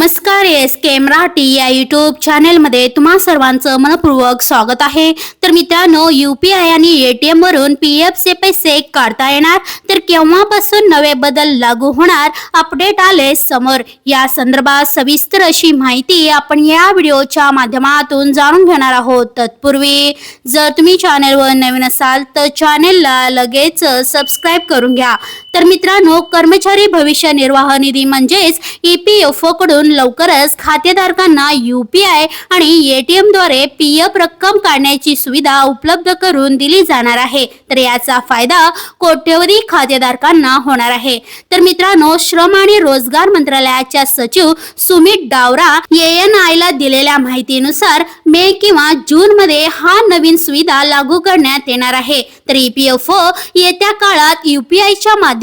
नमस्कार एस के मराठी या युट्यूब चॅनेलमध्ये तुम्हा सर्वांचं मनपूर्वक स्वागत आहे. तर मित्रांनो यू पी आय आणि एटीएम वरून पी चे पैसे काढता येणार तर केव्हापासून नवे बदल लागू होणार अपडेट आले समोर. या संदर्भात सविस्तर अशी माहिती आपण या व्हिडिओच्या माध्यमातून जाणून घेणार आहोत. तत्पूर्वी जर तुम्ही चॅनेलवर नवीन असाल तर चॅनेलला लगेच सबस्क्राईब करून घ्या. तर मित्रांनो कर्मचारी भविष्य निर्वाह निधी म्हणजेच E ईपीएफओ कडून लवकरच खातेधारकांना युपीआय आणि एटीएमद्वारे पीएफ रक्कम काढण्याची सुविधा उपलब्ध करून दिली जाणार आहे. तर याचा फायदा कोट्यवधी खातेधारकांना होणार आहे. तर मित्रांनो श्रम आणि रोजगार मंत्रालयाच्या सचिव सुमित डावरा एन आय ला दिलेल्या माहितीनुसार मे किंवा जून मध्ये हा नवीन सुविधा लागू करण्यात येणार आहे. तर ईपीएफओ येत्या काळात युपीआयच्या माध्यमातून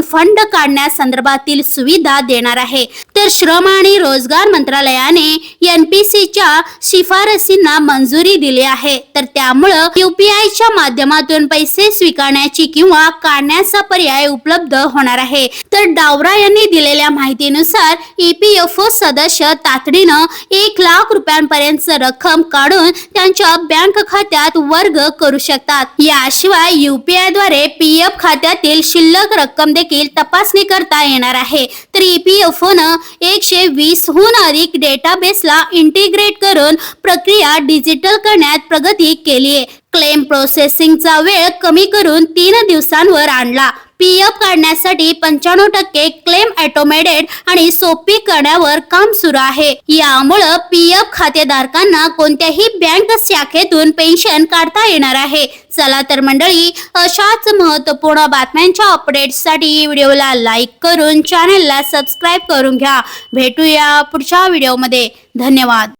फंड काढण्यासंदर्भातील सुविधा देणार आहे. तर श्रम आणि रोजगार मंत्रालयाने एन पी सीच्या शिफारसींना मंजुरी दिली आहे. तर त्यामुळं युपीआयच्या माध्यमातून पैसे स्वीकारण्याची किंवा काढण्याचा पर्याय उपलब्ध होणार आहे. तर डावरा यांनी दिलेल्या माहितीनुसार ईपीएफओ सदस्य तातडीनं एक लाख रुपयांपर्यंत रक्कम काढून त्यांच्या बँक खात्यात वर्ग करू शकतात. याशिवाय युपीआयद्वारे पी एफ खात्यातील शिल्लक रक्कम देखील तपासणी करता येणार आहे. तर ईपीएफओ न एकशे वीस हून अधिक डेटाबेसला इंटिग्रेट करून प्रक्रिया डिजिटल करण्यात प्रगती केली आहे क्लेम प्रोसेसिंगचा वेळ कमी करून तीन दिवसांवर आणला. पीएफ काढण्यासाठी पंच्याण्णव टक्के क्लेम ऑटोमेटेड आणि सोपी करण्यावर काम सुरू आहे. यामुळं पीएफ खातेधारकांना कोणत्याही बँक शाखेतून पेन्शन काढता येणार आहे. चला तर मंडळी अशाच महत्त्वपूर्ण बातम्यांच्या अपडेट्ससाठी व्हिडिओला लाईक करून चॅनलला सबस्क्राईब करून घ्या. भेटूया पुढच्या व्हिडिओमध्ये धन्यवाद.